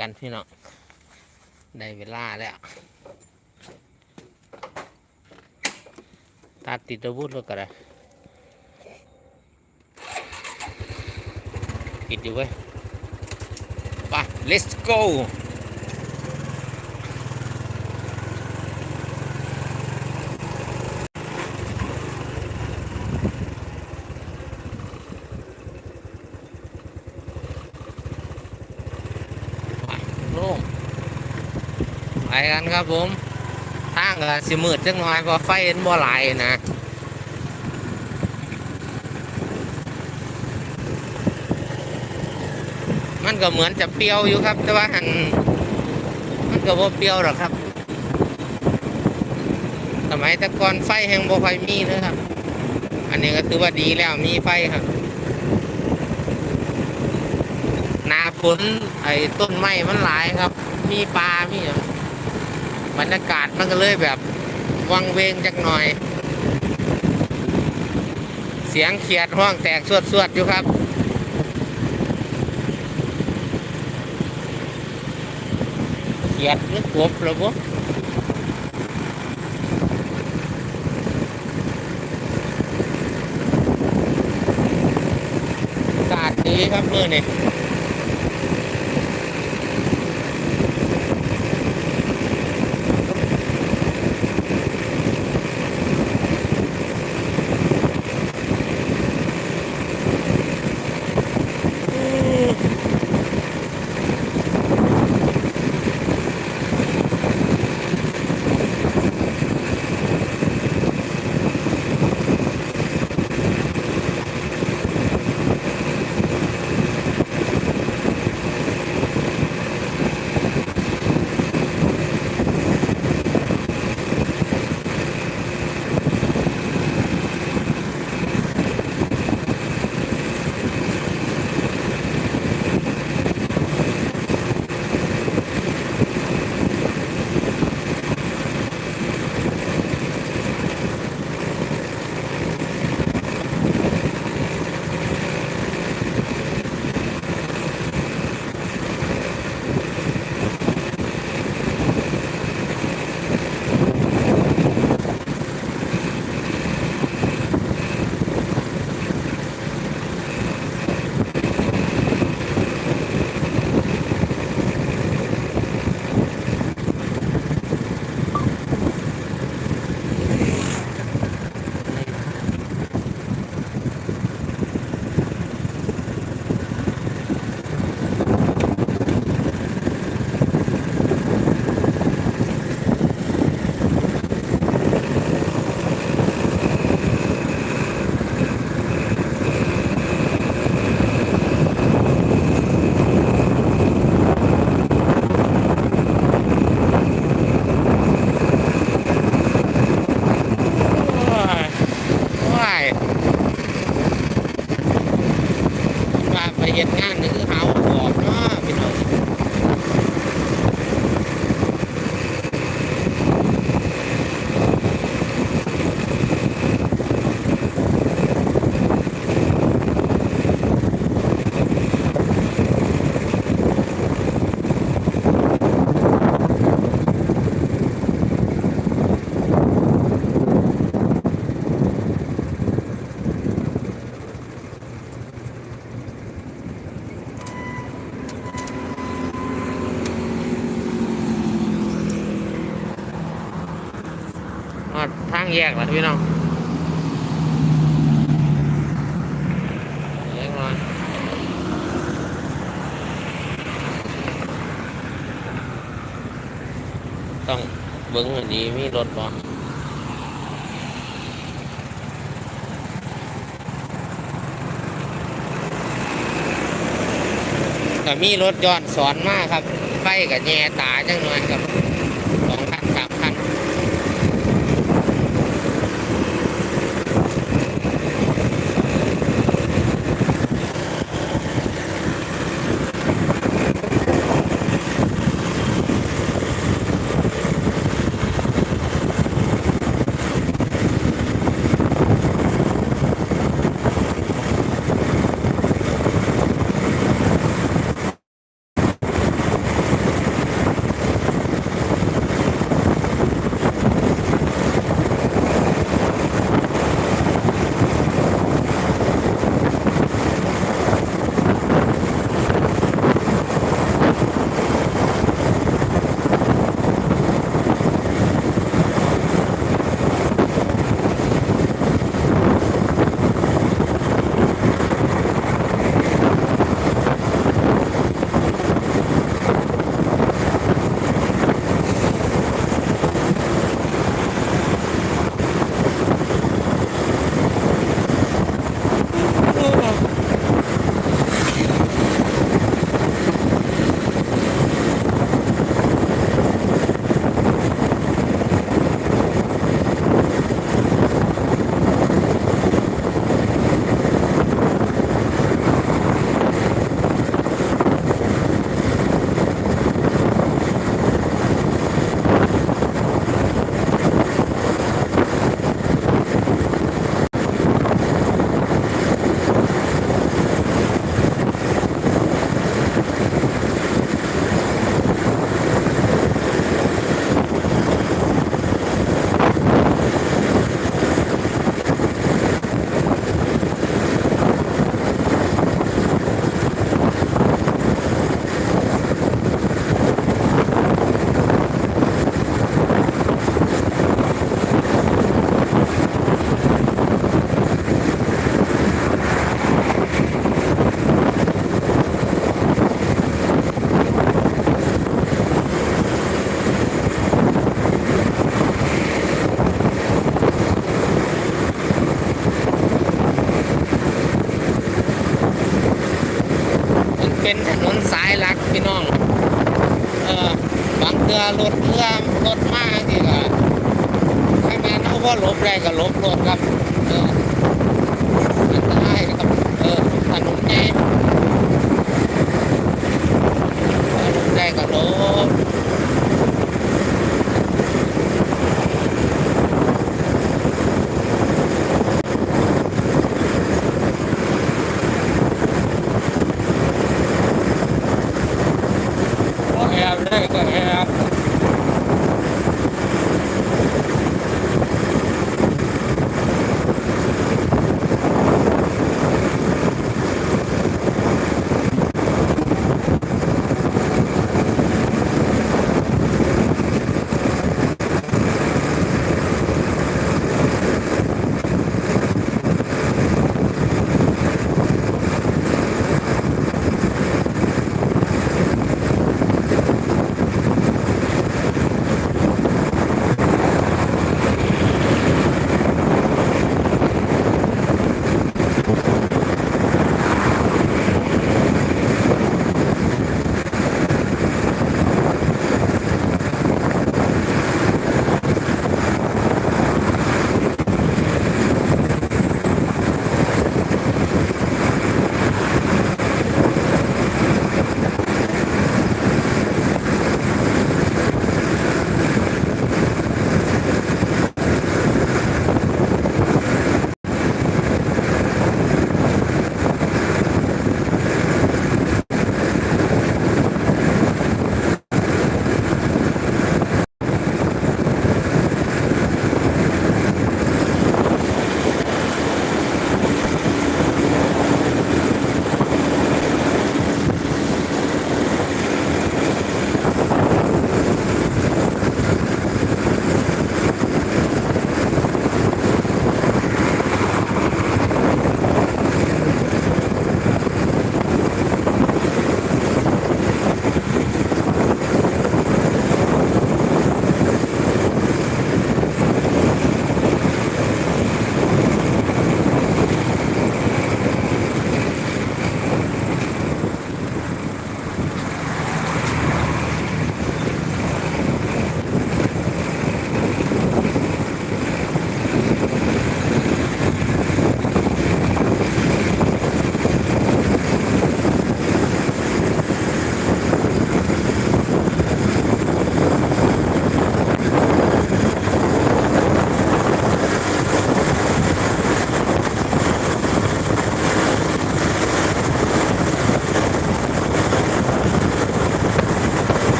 กันพี่น้องได้เวลาแล้ว ตัดติดอาวุธแล้วก็ได้ปิดอยู่เว้ยไป let's go ไปโล่ง ไปกันครับผมทางก็สิมืดจังหน่อยเพราะไฟเห็นบ่หลายนะมันก็เหมือนจะเปรี้ยวอยู่ครับ แต่ว่าหันมันก็บ่เปรี้ยวหรอกครับสมัยต่ก่อนไฟแห่งบ่ค่อยมีเลยครับ อันนี้ก็ถือว่าดีแล้วมีไฟครับนาฝนไอ้ต้นไม้มันหลายครับ มีปลามีหยัง บรรยากาศมันก็เลยแบบวังเวงจักหน่อย เสียงเขียดห้องแตกสวดๆอยู่ครับ เขียดหรือกบหรือบ่อากาศดีครับเมื่อนี่ แยกแล้วพี่น้องแยกหน่อยต้องเบิ้งให้ดีมีรถบ่ก็มีรถย้อนสอนมากครับไฟกับแง่ตาจังหน่อยครับ เป็นถนนสายหลักพี่น้อง เออบางเตือรถเรือรถมากที่ก็ข้างหน้าเขาว่าลบได้ก็ลบรถครับเอออันตรายครับเออถนนใหญ่ลบได้ก็ลบ ก็ แ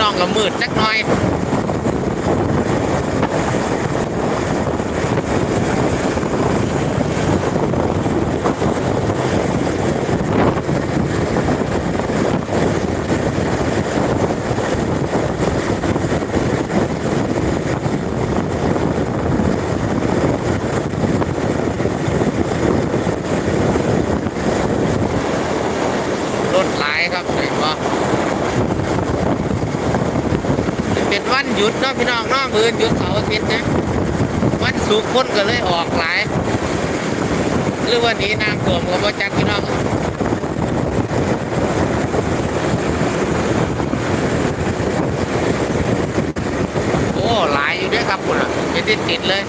น้องก็มืดจักหน่อย รถหลายครับเห็นบ่ เป็นวันหยุดเนาะพี่น้องเนาะมือหยุดเสาร์อาทิตย์นะวันสุกคนก็เลยออกหลาย หรือวันนี้น้ำท่วมก็บ่จักพี่น้องโอ้หลายอยู่เด้วยครับคุณอะเป็นติดติดเลย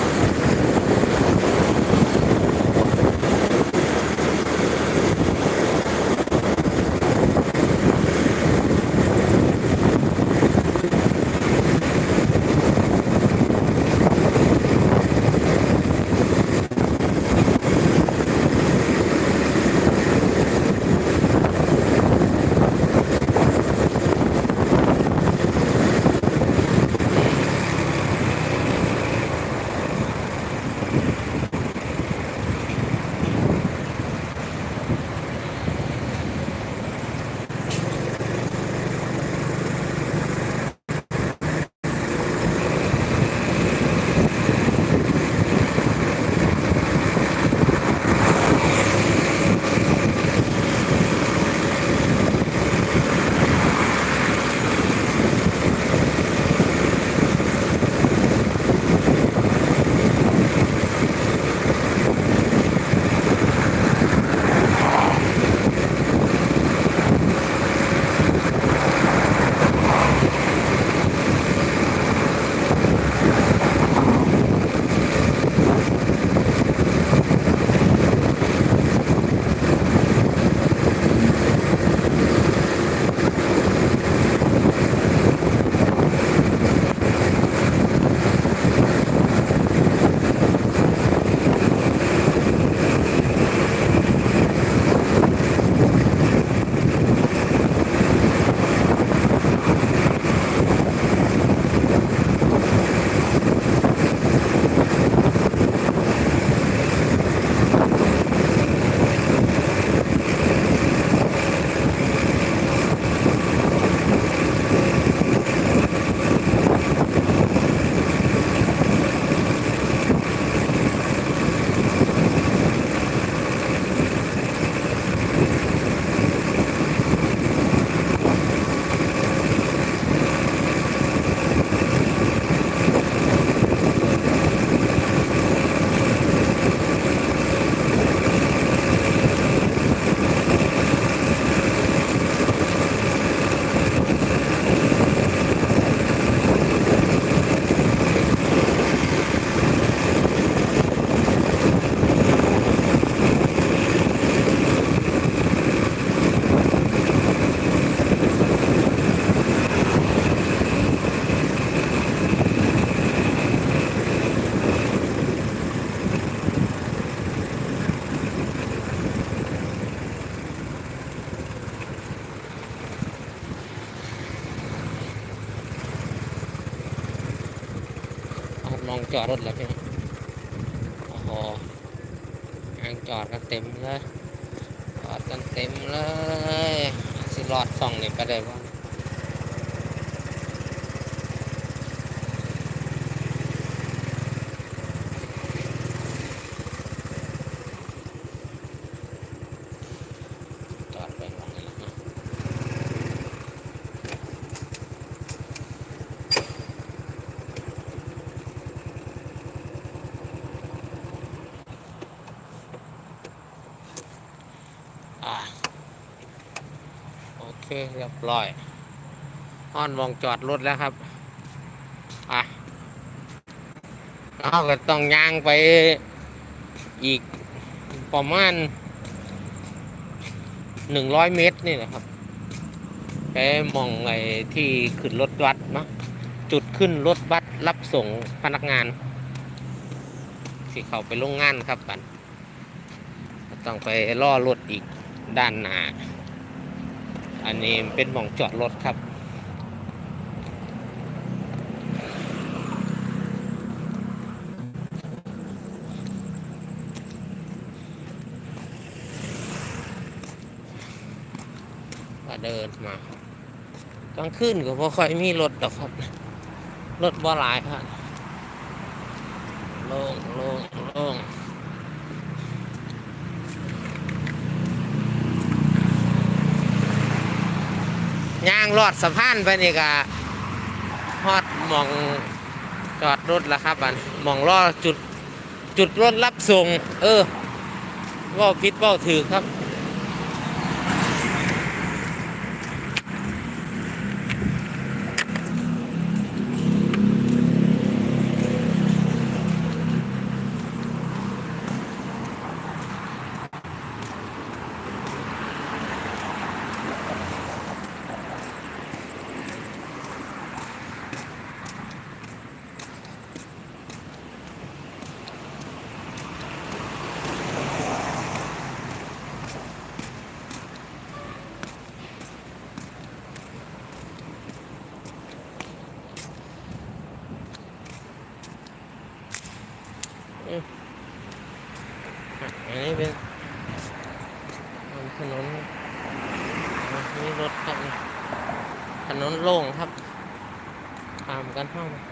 อดรถแล้วพี่โอ้โหยางจอดกันเต็มเลยจอดกันเต็มเลยสิรอดส่องนี่ก็ได้บ้างจอดไปมองนี่แหละเนาะ อะโอ เคเรียบร้อยอ้อนวงจอดรถแล้วครับอะเอาก็ต้องย่างไปอีกประมาณหนึ่งร้อยเมตรนี่แหละครับไปมองไอ้ที่ขึ้นรถบัสเนาะจุดขึ้นรถบัสรับส่งพนักงานสิเขาไปโรงงานครับกันต้องไปล่อรถอีกด้านหน้า อันนี้เป็นหม่องจอดรถครับ ก็เดินมากลางคืนก็พอค่อยมีรถดอกครับ รถบ่หลายครับโล่งโล่งโล่ง ย่างลอดสะพานไปนี่ก็ฮอดมองจอดรถแล้วครับอันมองรอจุดจุดรถรับส่ง เออว่าพิษว่าถือครับ อันนี้เป็นถนนมีรถครับถนนโล่งครับตามกันห้องนี่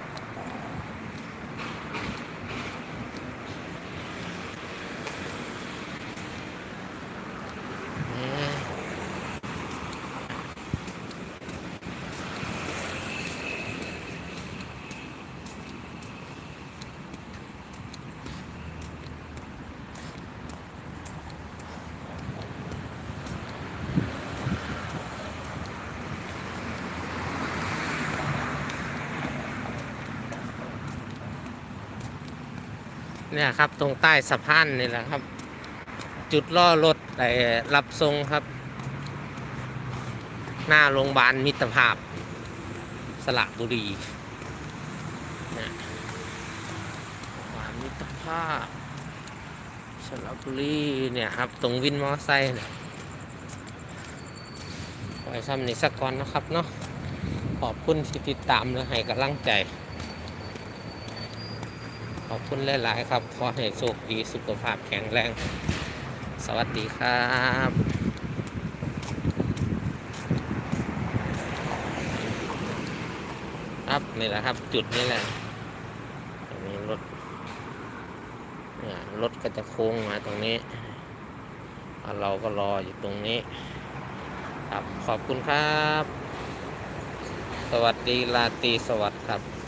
เนี่ยครับตรงใต้สะพานนี่แหละครับ จุดล่อรถไอ้รับส่งครับ หน้าโรงพยาบาลมิตรภาพ สระบุรีนี่ยโรงพยาบาลมิตรภาพ สระบุรีเนี่ยครับ ตรงวินมอไซค์เนี่ยไว้ซ้ำในสักก่อนนะครับเนาะขอบคุณที่ติดตามและให้กำลังใจ ขอบคุณหลาย ๆ ครับ ขอให้โชคดีสุขภาพแข็งแรง สวัสดีครับครับนี่แหละครับ จุดนี้แหละมีรถเนี่ยรถก็จะโค้งมาตรงนี้ เราก็รออยู่ตรงนี้ ครับขอบคุณครับ สวัสดีลาตีสวัสดิ์ครับ